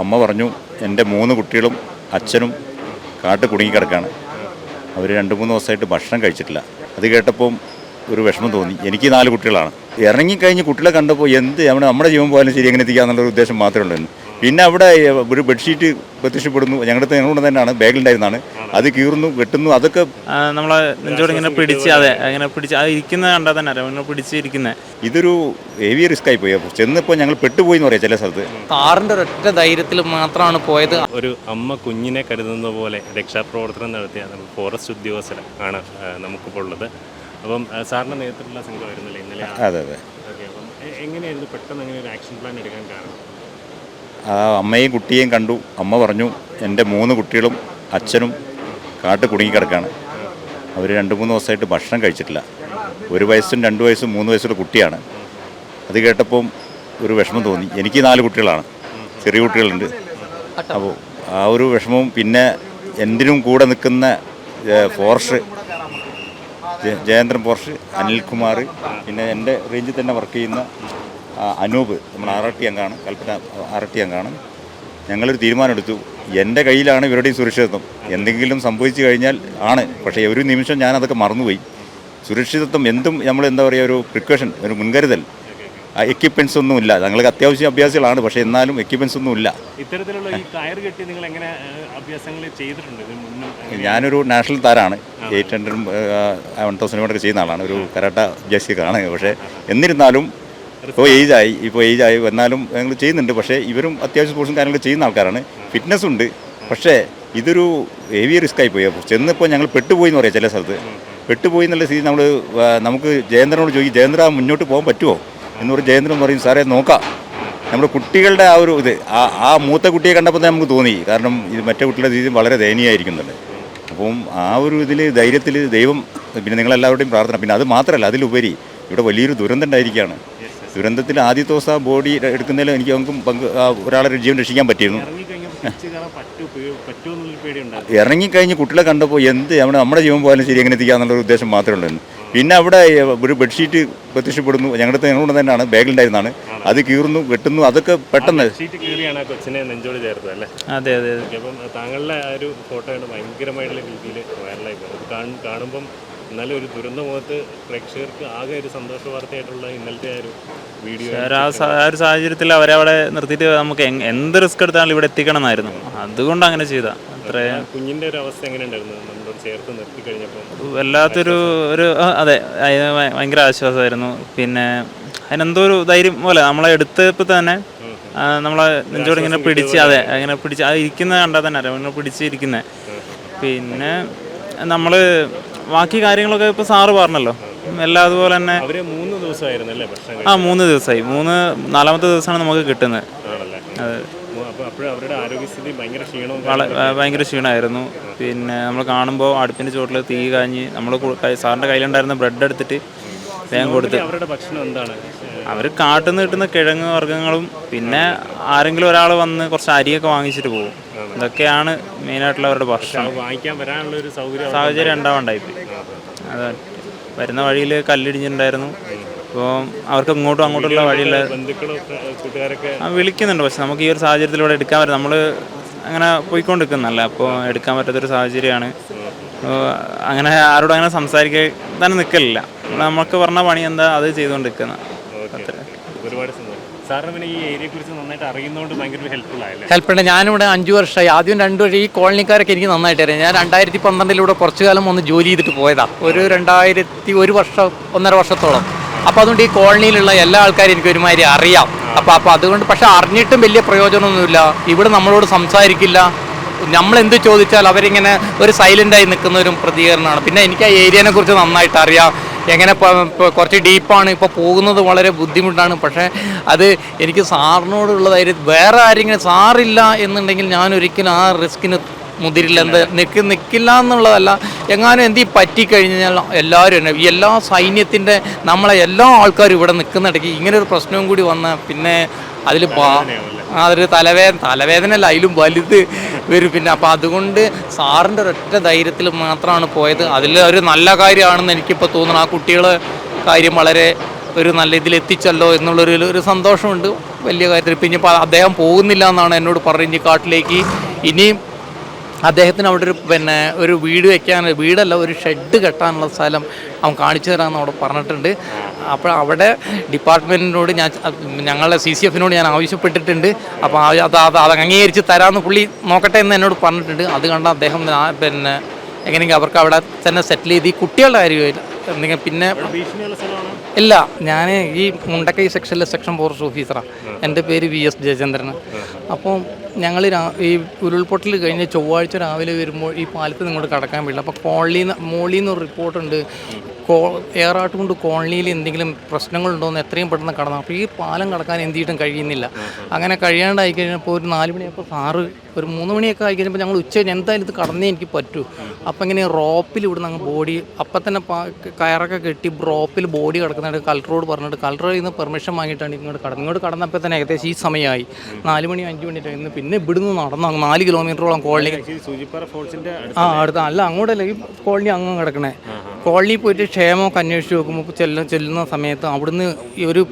അമ്മ പറഞ്ഞു എന്റെ മൂന്ന് കുട്ടികളും അച്ഛനും കാട്ട് കുടുങ്ങിക്കിടക്കാണ്. അവർ രണ്ട് മൂന്ന് ദിവസമായിട്ട് ഭക്ഷണം കഴിച്ചിട്ടില്ല. അത് കേട്ടപ്പോൾ ഒരു വിഷമം തോന്നി. എനിക്ക് നാല് കുട്ടികളാണ്. ഇറങ്ങിക്കഴിഞ്ഞ് കുട്ടികളെ കണ്ടപ്പോൾ എന്ത് നമ്മുടെ നമ്മുടെ ജീവൻ പോയാലും ശരി എങ്ങനെ എത്തിക്കുക എന്നുള്ളൊരു ഉദ്ദേശം മാത്രമേ ഉള്ളൂ പിന്നെ അവിടെ ഒരു ബെഡ്ഷീറ്റ് പ്രത്യക്ഷപ്പെടുന്നു. ഞങ്ങളുടെ ഞങ്ങളുടെ തന്നെയാണ് ബാഗിലുണ്ടായിരുന്നാണ് അത് കീറുന്നു വെട്ടുന്നു അതൊക്കെ നമ്മളെ നെഞ്ചോട് ഇങ്ങനെ പിടിച്ച് അതെ അങ്ങനെ പിടിച്ച് അത് ഇരിക്കുന്നത് കണ്ടാൽ തന്നെ അറിയാം ഇങ്ങനെ പിടിച്ചിരിക്കുന്നത് ഇതൊരു ഹെവി റിസ്ക് ആയി പോയി. ചെന്നപ്പോൾ ഞങ്ങൾ പെട്ടുപോയി എന്ന് പറയാം ചില സ്ഥലത്ത്. കാറിന്റെ ഒരൊറ്റ ധൈര്യത്തിൽ മാത്രമാണ് പോയത്. ഒരു അമ്മ കുഞ്ഞിനെ കരുതുന്ന പോലെ രക്ഷാപ്രവർത്തനം നടത്തിയ നമ്മൾ ഫോറസ്റ്റ് ഉദ്യോഗസ്ഥരെ ആണ് നമുക്കിപ്പോൾ ഉള്ളത്. അപ്പം സാറിന്റെ നേതൃത്വത്തിലുള്ള സംഘമായിരുന്നല്ലേ ഇന്നലെ? അതെ അതെ. എങ്ങനെയായിരുന്നു പെട്ടെന്ന് അങ്ങനെ ഒരു ആക്ഷൻ പ്ലാൻ എടുക്കാൻ കാരണം? ആ അമ്മയും കുട്ടിയെയും കണ്ടു. അമ്മ പറഞ്ഞു എന്റെ മൂന്ന് കുട്ടികളും അച്ഛനും കാട്ട് കുടുങ്ങിക്കിടക്കാണ്. അവർ രണ്ട് മൂന്ന് ദിവസമായിട്ട് ഭക്ഷണം കഴിച്ചിട്ടില്ല. ഒരു വയസ്സും രണ്ട് വയസ്സും മൂന്ന് വയസ്സുള്ള കുട്ടിയാണ്. അത് കേട്ടപ്പോൾ ഒരു വിഷമം തോന്നി. എനിക്ക് നാല് കുട്ടികളാണ്. ചെറിയ കുട്ടികളുണ്ട്. അപ്പോൾ ആ ഒരു വിഷമവും പിന്നെ എന്തിനും കൂടെ നിൽക്കുന്ന ഫോർഷ് ജയേന്ദ്രൻ പോർഷ് അനിൽകുമാർ പിന്നെ എന്റെ റേഞ്ചിൽ തന്നെ വർക്ക് ചെയ്യുന്ന അനൂപ് നമ്മൾ ആർ ടി അംഗമാണ് കൽപ്പന ആർ ടി അംഗമാണ് ഞങ്ങളൊരു തീരുമാനമെടുത്തു. എന്റെ കയ്യിലാണ് ഇവരുടെയും സുരക്ഷിതത്വം. എന്തെങ്കിലും സംഭവിച്ചു കഴിഞ്ഞാൽ ആണ്. പക്ഷേ ഒരു നിമിഷം ഞാൻ അതൊക്കെ മറന്നുപോയി. സുരക്ഷിതത്വം എന്തും നമ്മൾ എന്താ പറയുക ഒരു പ്രിക്കോഷൻ ഒരു മുൻകരുതൽ. എക്യുപ്മെൻസ് ഒന്നും ഇല്ല. ഞങ്ങൾക്ക് അത്യാവശ്യം അഭ്യാസികളാണ്. പക്ഷേ എന്നാലും എക്യുപ്മെൻസ് ഒന്നും ഇല്ല. ഇത്തരത്തിലുള്ള ഈ കയർ കെട്ടി നിങ്ങൾ എങ്ങനെ അഭ്യാസങ്ങൾ ചെയ്തിട്ടുണ്ട്? ഞാനൊരു നാഷണൽ താരമാണ് എയ്റ്റ് ഹൺഡ്രഡും വൺ തൗസൻഡ് ഒക്കെ ചെയ്യുന്ന ആളാണ്. ഒരു കരാട്ട അഭ്യാസികളാണ് പക്ഷേ എന്നിരുന്നാലും ഇപ്പോൾ ഏജായി ഇപ്പോൾ ഏജായി എന്നാലും ഞങ്ങൾ ചെയ്യുന്നുണ്ട്. പക്ഷേ ഇവരും അത്യാവശ്യം സ്പോർട്സും കാര്യങ്ങൾ ചെയ്യുന്ന ആൾക്കാരാണ്. ഫിറ്റ്നസ് ഉണ്ട്. പക്ഷേ ഇതൊരു ഹെവി റിസ്ക് ആയി പോയി. ചെന്നപ്പോൾ ഞങ്ങൾ പെട്ടുപോയി എന്ന് പറയാം ചില സ്ഥലത്ത്. പെട്ടുപോയി എന്നുള്ള സ്ഥിതി നമ്മൾ നമുക്ക് ജയേന്ദ്രനോട് ചോദിക്കും ജയേന്ദ്ര മുന്നോട്ട് പോകാൻ പറ്റുമോ? എന്ന് പറഞ്ഞ് ജയേന്ദ്രൻ പറയും സാറേ നോക്കാം. നമ്മുടെ കുട്ടികളുടെ ആ ഒരു ഇത് ആ ആ മൂത്ത കുട്ടിയെ കണ്ടപ്പോൾ തന്നെ നമുക്ക് തോന്നി. കാരണം ഇത് മറ്റേ കുട്ടികളുടെ രീതി വളരെ ദയനീയമായിരിക്കുന്നുണ്ട്. അപ്പം ആ ഒരു ഇതിൽ ധൈര്യത്തിൽ ദൈവം പിന്നെ നിങ്ങളെല്ലാവരുടെയും പ്രാർത്ഥന. പിന്നെ അത് മാത്രമല്ല അതിലുപരി ഇവിടെ വലിയൊരു ദുരന്തം ഉണ്ടായിരിക്കുകയാണ്. ദുരന്തത്തിൽ ആദ്യത്തെ ദിവസം ആ ബോഡി എടുക്കുന്നതിൽ എനിക്ക് നമുക്കും പങ്ക് ഒരാളെ ജീവൻ രക്ഷിക്കാൻ പറ്റിയിരുന്നു. ഇറങ്ങിക്കഴിഞ്ഞ് കുട്ടികളെ കണ്ടപ്പോൾ എന്ത് നമ്മുടെ നമ്മുടെ ജീവൻ പോയാലും ശരി എങ്ങനെ എത്തിക്കുക എന്നുള്ള ഉദ്ദേശം മാത്രമേ ഉള്ളൂ പിന്നെ അവിടെ ഒരു ബെഡ്ഷീറ്റ് പ്രത്യക്ഷപ്പെടുന്നു. ഞങ്ങളുടെ ഞങ്ങളുടെ തന്നെയാണ് ബാഗിലുണ്ടായിരുന്നതാണ്. അത് കീറുന്നു വെട്ടുന്നു അതൊക്കെ പെട്ടെന്ന് ഷീറ്റ് കീറിയാണ് ആ കൊച്ചിനെ നെഞ്ചോട് ചേർത്തത് അല്ലേ? അതെ അതെ അപ്പം താങ്കളുടെ ആ ഒരു ഫോട്ടോ ഭയങ്കരമായിട്ടുള്ള രീതിയിൽ വൈറലായി കാണുമ്പം എന്നാലും ഒരു ദുരന്ത മുഖത്ത് പ്രേക്ഷകർക്ക് ആകെ ഒരു സന്തോഷ വാർത്തയായിട്ടുള്ള ഇന്നലത്തെ ആ ഒരു വീഡിയോ ആ ഒരു സാഹചര്യത്തിൽ അവരെ അവിടെ നിർത്തിയിട്ട് നമുക്ക് എന്ത് റിസ്ക് എടുത്താലും ഇവിടെ എത്തിക്കണം എന്നായിരുന്നു അതുകൊണ്ട് അങ്ങനെ ചെയ്ത. അത്ര കുഞ്ഞിന്റെ ഒരു അവസ്ഥ എങ്ങനെ ഉണ്ടായിരുന്നു നമ്മളോട് ചേർത്ത് നിർത്തി കഴിഞ്ഞപ്പോൾ. വല്ലാത്തൊരു ഒരു അതെ. അതിന് ഭയങ്കര ആശ്വാസമായിരുന്നു. പിന്നെ അതിനെന്തോ ഒരു ധൈര്യം പോലെ നമ്മളെ എടുത്തപ്പോൾ തന്നെ നമ്മളെ നെഞ്ചോട് ഇങ്ങനെ പിടിച്ച് അതെ അങ്ങനെ പിടിച്ച് അത് ഇരിക്കുന്നത് കണ്ടാൽ തന്നെ അറിയാം. ഇങ്ങനെ പിടിച്ചിരിക്കുന്നത് പിന്നെ നമ്മൾ ബാക്കി കാര്യങ്ങളൊക്കെ ഇപ്പോൾ സാറ് പറഞ്ഞല്ലോ. എല്ലാം അതുപോലെ തന്നെ അവർ മൂന്ന് ദിവസമായിരുന്നു അല്ലേ ഭക്ഷണം ആ മൂന്ന് ദിവസമായി. മൂന്ന് നാലാമത്തെ ദിവസമാണ് നമുക്ക് കിട്ടുന്നത്. കഴിക്കാണല്ലേ അതെ. അപ്പോൾ അപ്പോഴും അവരുടെ ആരോഗ്യസ്ഥിതി ഭയങ്കര ക്ഷീണവും വള- ആ, ഭയങ്കര ക്ഷീണമായിരുന്നു. പിന്നെ നമ്മൾ കാണുമ്പോൾ അടുപ്പിന്റെ ചുവട്ടിൽ തീ കാഞ്ഞ് നമ്മൾ സാറിന്റെ കയ്യിലുണ്ടായിരുന്ന ബ്രെഡ് എടുത്തിട്ട് വേഗം കൊടുത്ത് അവരുടെ ഭക്ഷണം എന്താണ്? അവർ കാട്ടിൽ നിന്ന് കിട്ടുന്ന കിഴങ്ങ് വർഗങ്ങളും പിന്നെ ആരെങ്കിലും ഒരാൾ വന്ന് കുറച്ച് അരിയൊക്കെ വാങ്ങിച്ചിട്ട് പോകും. ഇതൊക്കെയാണ് മെയിനായിട്ടുള്ള അവരുടെ ഭക്ഷണം. വാങ്ങിക്കാൻ വരാനുള്ള ഒരു സൗകര്യം സാഹചര്യം ഉണ്ടാവണ്ടായിപ്പോയി അതെ വരുന്ന വഴിയിൽ കല്ലിടിഞ്ഞിട്ടുണ്ടായിരുന്നു. അപ്പോൾ അവർക്ക് ഇങ്ങോട്ടും അങ്ങോട്ടുള്ള വഴിയില്ല വിളിക്കുന്നുണ്ട്. പക്ഷെ നമുക്ക് ഈ ഒരു സാഹചര്യത്തിലൂടെ എടുക്കാൻ പറ്റും നമ്മൾ അങ്ങനെ പോയിക്കൊണ്ടിരിക്കുന്നല്ല അപ്പോൾ എടുക്കാൻ പറ്റാത്തൊരു സാഹചര്യമാണ്. അങ്ങനെ ആരോടും അങ്ങനെ സംസാരിക്കാൻ തന്നെ നിൽക്കലില്ല നമുക്ക് പറഞ്ഞ പണി എന്താ അത് ചെയ്തുകൊണ്ടിരിക്കുന്ന. ഒരുപാട് സന്തോഷം. സാറിന് പിന്നെ ഈ ഏരിയയെ കുറിച്ച് നന്നായിട്ട് അറിയുന്നതുകൊണ്ട് ഭയങ്കര ഹെൽപ്ഫുൾ ആയല്ലേ? ഹെൽപ്പുണ്ട് ഞാനിവിടെ അഞ്ച് വർഷമായി. ആദ്യം രണ്ട് വർഷം ഈ കോളനിക്കാരൊക്കെ എനിക്ക് നന്നായിട്ട് അറിയാം. ഞാൻ രണ്ടായിരത്തി പന്ത്രണ്ടിലൂടെ കുറച്ചു കാലം ഒന്ന് ജോലി ചെയ്തിട്ട് പോയതാ. ഒരു രണ്ടായിരത്തി ഒരു വർഷം ഒന്നര വർഷത്തോളം. അപ്പോൾ അതുകൊണ്ട് ഈ കോളനിയിലുള്ള എല്ലാ ആൾക്കാരും എനിക്ക് ഒരുമാതിരി അറിയാം. അപ്പോൾ അപ്പോൾ അതുകൊണ്ട് പക്ഷെ അറിഞ്ഞിട്ടും വലിയ പ്രയോജനമൊന്നുമില്ല. ഇവിടെ നമ്മളോട് സംസാരിക്കില്ല. നമ്മൾ എന്ത് ചോദിച്ചാൽ അവരിങ്ങനെ ഒരു സൈലന്റായി നിൽക്കുന്ന ഒരു പ്രതികരണമാണ്. പിന്നെ എനിക്ക് ആ ഏരിയനെ കുറിച്ച് നന്നായിട്ട് അറിയാം. എങ്ങനെ കുറച്ച് ഡീപ്പാണ് ഇപ്പോൾ പോകുന്നത് വളരെ ബുദ്ധിമുട്ടാണ്. പക്ഷേ അത് എനിക്ക് സാറിനോടുള്ള ധൈര്യം വേറെ ആരെങ്കിലും സാറില്ല എന്നുണ്ടെങ്കിൽ ഞാൻ ഒരിക്കലും ആ റിസ്കിന് മുതിരില്ല. എന്ത് നിൽക്ക് നിൽക്കില്ല എന്നുള്ളതല്ല. എങ്ങാനും എന്തി പറ്റിക്കഴിഞ്ഞാൽ എല്ലാവരും തന്നെ എല്ലാ സൈന്യത്തിന്റെ നമ്മളെ എല്ലാ ആൾക്കാരും ഇവിടെ നിൽക്കുന്നിടയ്ക്ക് ഇങ്ങനെ ഒരു പ്രശ്നവും കൂടി വന്ന പിന്നെ അതിൽ അതൊരു തലവേദന തലവേദന അല്ല അതിലും വലുത് വരും. പിന്നെ അപ്പോൾ അതുകൊണ്ട് സാറിന്റെ ഒരൊറ്റ ധൈര്യത്തിൽ മാത്രമാണ് പോയത്. അതിൽ ഒരു നല്ല കാര്യമാണെന്ന് എനിക്കിപ്പോൾ തോന്നുന്നു. ആ കുട്ടികളെ കാര്യം വളരെ ഒരു നല്ല ഇതിൽ എത്തിച്ചല്ലോ എന്നുള്ളൊരു ഒരു സന്തോഷമുണ്ട്. വലിയ കാര്യത്തിൽ. പിന്നെ ഇപ്പോൾ അദ്ദേഹം പോകുന്നില്ല എന്നാണ് എന്നോട് പറഞ്ഞ് കാട്ടിലേക്ക്. ഇനിയും അദ്ദേഹത്തിന് അവിടെ ഒരു പിന്നെ ഒരു വീട് വെക്കാൻ വീടല്ല ഒരു ഷെഡ് കെട്ടാനുള്ള സ്ഥലം അവൻ കാണിച്ചു തരാമെന്ന് അവിടെ പറഞ്ഞിട്ടുണ്ട്. അപ്പോൾ അവിടെ ഡിപ്പാർട്ട്മെന്റിനോട് ഞാൻ ഞങ്ങളുടെ സി സി എഫിനോട് ഞാൻ ആവശ്യപ്പെട്ടിട്ടുണ്ട്. അപ്പോൾ അത് അത് അത് അംഗീകരിച്ച് തരാമെന്ന് പുള്ളി നോക്കട്ടെ എന്ന് എന്നോട് പറഞ്ഞിട്ടുണ്ട്. അത് കണ്ട അദ്ദേഹം പിന്നെ എങ്ങനെയെങ്കിലും അവർക്ക് അവിടെ തന്നെ സെറ്റിൽ ചെയ്ത് ഈ കുട്ടികളുടെ കാര്യമില്ല എന്തെങ്കിലും പിന്നെ ഇല്ല ഞാൻ ഈ മുണ്ടക്കൈ സെക്ഷനിലെ സെക്ഷൻ ഫോറസ്റ്റ് ഓഫീസറാണ് എന്റെ പേര് വി എസ് ജയചന്ദ്രൻ. അപ്പോൾ ഞങ്ങൾ ഈ ഉരുൾപൊട്ടൽ കഴിഞ്ഞ് ചൊവ്വാഴ്ച രാവിലെ വരുമ്പോൾ ഈ പാലത്ത് നിങ്ങോട്ട് കടക്കാൻ പറ്റില്ല അപ്പോൾ കോളനി നിന്ന് മോളിൽ നിന്ന് റിപ്പോർട്ടുണ്ട്. കോ ഏറാട്ട് കൊണ്ട് കോളനിയിൽ എന്തെങ്കിലും പ്രശ്നങ്ങളുണ്ടോയെന്ന് എത്രയും പെട്ടെന്ന് കടന്നു. അപ്പോൾ ഈ പാലം കടക്കാൻ എന്ത് കഴിയുന്നില്ല. അങ്ങനെ കഴിയാണ്ടായി കഴിഞ്ഞപ്പോൾ ഒരു നാല് മണിയപ്പോൾ സാറ് ഒരു മൂന്ന് മണിയൊക്കെ ആയി കഴിഞ്ഞപ്പോൾ ഞങ്ങൾ ഉച്ച എന്തായാലും ഇത് കടന്നേ എനിക്ക് പറ്റൂ. അപ്പം ഇങ്ങനെ റോപ്പിൽ ഇവിടുന്ന് അങ്ങ് ബോഡി അപ്പം തന്നെ കയറൊക്കെ കെട്ടി റോപ്പിൽ ബോഡി കിടക്കുന്നുണ്ട് കളക്ടറോട് പറഞ്ഞിട്ട് കളക്ടറിൽ നിന്ന് പെർമിഷൻ വാങ്ങിയിട്ടാണ് ഇങ്ങോട്ട് കടന്നത്. ഇങ്ങോട്ട് കടന്നപ്പോൾ തന്നെ ഏകദേശം ഈ സമയമായി. നാല് മണി അഞ്ച് മണി ഇന്ന് പിന്നെ ഇവിടുന്ന് നടന്നു അങ്ങ് നാല് കിലോമീറ്ററോളം കോളനി ആ അടുത്ത. അല്ല അങ്ങോട്ടല്ല ഈ കോളനി അങ്ങ് കിടക്കണേ. കോളനി പോയിട്ട് ക്ഷേമമൊക്കെ അന്വേഷിച്ച് നോക്കുമ്പോൾ ചെല്ല ചെല്ലുന്ന സമയത്ത് അവിടുന്ന് ഈ ഒരു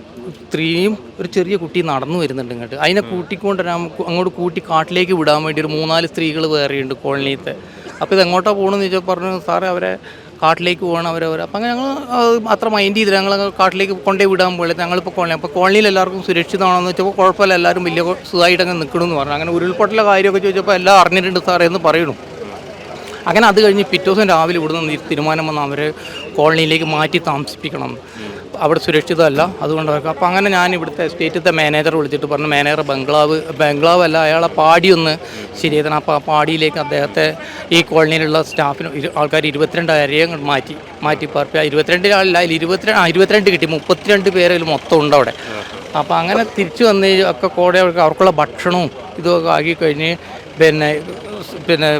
സ്ത്രീയും ഒരു ചെറിയ കുട്ടി നടന്നു വരുന്നുണ്ട് ഇങ്ങോട്ട്. അതിനെ കൂട്ടിക്കൊണ്ട് വരാൻ അങ്ങോട്ട് കൂട്ടി കാട്ടിലേക്ക് വിടാൻ വേണ്ടി ഒരു മൂന്നാൽ സ്ത്രീകൾ വേറെയുണ്ട് കോളനിയിലത്തെ. അപ്പോൾ ഇത് എങ്ങോട്ടാണ് പോകണമെന്ന് ചോദിച്ചാൽ പറഞ്ഞു സാറേ അവരെ കാട്ടിലേക്ക് പോകണം അവരവർ അപ്പം അങ്ങനെ ഞങ്ങൾ അത്ര മൈൻഡ് ചെയ്തില്ല. ഞങ്ങൾ കാട്ടിലേക്ക് കൊണ്ടേ വിടാൻ പോലെ ഞങ്ങളിപ്പോൾ കോളനി അപ്പോൾ കോളനിയിൽ എല്ലാവർക്കും സുരക്ഷിതമാണെന്ന് വെച്ചപ്പോൾ കുഴപ്പമില്ല. എല്ലാവരും വലിയ സുഖമായിട്ട് അങ്ങ് നിൽക്കണമെന്ന് പറഞ്ഞു. അങ്ങനെ ഉരുൾപൊട്ടലെ കാര്യമൊക്കെ ചോദിച്ചപ്പോൾ എല്ലാം അറിഞ്ഞിട്ടുണ്ട് സാറേ എന്ന് പറയണു അങ്ങനെ അത് കഴിഞ്ഞ് പിറ്റേ ദിവസം രാവിലെ ഇവിടുന്ന് തീരുമാനം വന്ന് അവരെ കോളനിയിലേക്ക് മാറ്റി താമസിപ്പിക്കണം അവിടെ സുരക്ഷിതമല്ല അതുകൊണ്ട് അവർക്ക് അപ്പോൾ അങ്ങനെ ഞാൻ ഇവിടുത്തെ സ്റ്റേറ്റിലത്തെ മാനേജർ വിളിച്ചിട്ട് പറഞ്ഞു മാനേജർ ബംഗ്ലാവ് ബംഗ്ലാവ് അല്ല അയാളെ പാടി ഒന്ന് ശരിയാക്കണം അപ്പോൾ ആ പാടിയിലേക്ക് അദ്ദേഹത്തെ ഈ കോളനിയിലുള്ള സ്റ്റാഫിന് ആൾക്കാർ ഇരുപത്തിരണ്ട് അരയും മാറ്റി മാറ്റി പാർപ്പി ഇരുപത്തിരണ്ട് ആളില്ല അതിൽ ഇരുപത്തിരണ്ട് ഇരുപത്തിരണ്ട് കിട്ടി മുപ്പത്തിരണ്ട് പേര് അതിൽ മൊത്തം ഉണ്ട് അവിടെ. അപ്പോൾ അങ്ങനെ തിരിച്ചു വന്ന് ഒക്കെ കൂടെ അവർക്ക് അവർക്കുള്ള ഭക്ഷണവും ഇതൊക്കെ ആക്കി കഴിഞ്ഞ് പിന്നെ പിന്നെ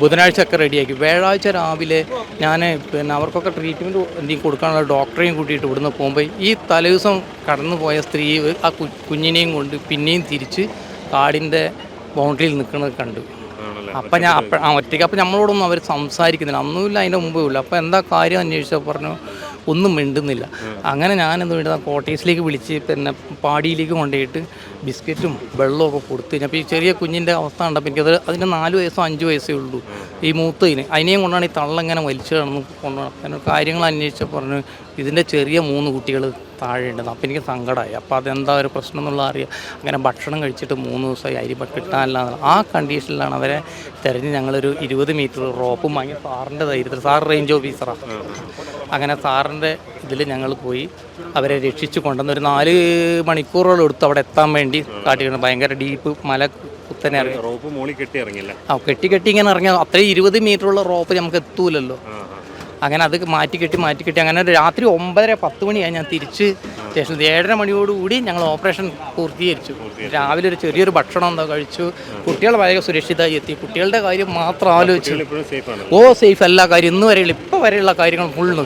ബുധനാഴ്ച ഒക്കെ റെഡിയാക്കി. വ്യാഴാഴ്ച രാവിലെ ഞാൻ പിന്നെ അവർക്കൊക്കെ ട്രീറ്റ്മെന്റ് എന്തെങ്കിലും കൊടുക്കാനുള്ള ഡോക്ടറെയും കൂട്ടിയിട്ട് ഇവിടുന്ന് പോകുമ്പോൾ ഈ തലേദിവസം കടന്നു പോയ സ്ത്രീ ആ കുഞ്ഞിനെയും കൊണ്ട് പിന്നെയും തിരിച്ച് കാടിന്റെ ബൗണ്ടറിയിൽ നിൽക്കുന്നത് കണ്ടു. അപ്പം ഞാൻ അപ്പം ആ ഒറ്റയ്ക്ക്. അപ്പം നമ്മളോടൊന്നും അവർ സംസാരിക്കുന്നില്ല. അന്നുമില്ല അതിന്റെ മുമ്പേ ഇല്ല അപ്പോൾ എന്താ കാര്യം അന്വേഷിച്ചാൽ പറഞ്ഞു ഒന്നും മിണ്ടുന്നില്ല. അങ്ങനെ ഞാൻ എന്ത് വേണ്ടത് കോട്ടേഴ്സിലേക്ക് വിളിച്ച് പിന്നെ പാടിയിലേക്ക് കൊണ്ടുപോയിട്ട് ബിസ്ക്കറ്റും വെള്ളമൊക്കെ കൊടുത്ത് കഴിഞ്ഞപ്പോൾ ഈ ചെറിയ കുഞ്ഞിന്റെ അവസ്ഥ കണ്ടപ്പോൾ എനിക്കത് അതിന് നാല് വയസ്സോ അഞ്ച് വയസ്സേ ഉള്ളൂ. ഈ മൂത്തതിന് അതിനെയും കൊണ്ടാണ് ഈ തള്ളങ്ങനെ വലിച്ചു കിടന്ന് കൊണ്ടുപോകണം കാര്യങ്ങൾ അന്വേഷിച്ചപ്പോൾ പറഞ്ഞു ഇതിന്റെ ചെറിയ മൂന്ന് കുട്ടികൾ താഴെ ഉണ്ടെന്ന്. അപ്പോൾ എനിക്ക് സങ്കടമായി. അപ്പോൾ അതെന്താ ഒരു പ്രശ്നം എന്നുള്ള അറിയാം. അങ്ങനെ ഭക്ഷണം കഴിച്ചിട്ട് മൂന്ന് ദിവസമായി അരി കിട്ടാനില്ല ആ കണ്ടീഷനിലാണ് അവരെ തിരഞ്ഞ് ഞങ്ങളൊരു ഇരുപത് മീറ്റർ റോപ്പും വാങ്ങി സാറിന്റെ ധൈര്യത്തിൽ സാർ റേഞ്ച് ഓഫീസറാണ് അങ്ങനെ സാറിന്റെ ഇതിൽ ഞങ്ങൾ പോയി. അവരെ രക്ഷിച്ചു കൊണ്ടുവന്ന് ഒരു നാല് മണിക്കൂറോളം എടുത്ത് അവിടെ എത്താൻ വേണ്ടി കാട്ടിക്കണം ഭയങ്കര ഡീപ്പ് മല കുത്തനെ ഇറങ്ങി. റോപ്പ് മോളി കെട്ടി ഇറങ്ങില്ല ആ കെട്ടി കെട്ടി ഇങ്ങനെ ഇറങ്ങിയ അത്രയും ഇരുപത് മീറ്ററുള്ള റോപ്പ് നമുക്ക് എത്തൂലല്ലോ. അങ്ങനെ അത് മാറ്റി കെട്ടി മാറ്റി കെട്ടി. അങ്ങനെ ഒരു രാത്രി ഒമ്പതര പത്ത് മണിയായി ഞാൻ തിരിച്ച് സ്റ്റേഷനിൽ. ഏഴര മണിയോടുകൂടി ഞങ്ങൾ ഓപ്പറേഷൻ പൂർത്തീകരിച്ചു. രാവിലെ ഒരു ചെറിയൊരു ഭക്ഷണം എന്താ കഴിച്ചു. കുട്ടികൾ വളരെ സുരക്ഷിതമായി എത്തി. കുട്ടികളുടെ കാര്യം മാത്രം ആലോചിച്ചു. ഓ സേഫ് എല്ലാ കാര്യം. ഇന്ന് വരെയുള്ള ഇപ്പോൾ വരെയുള്ള കാര്യങ്ങൾ ഫുൾ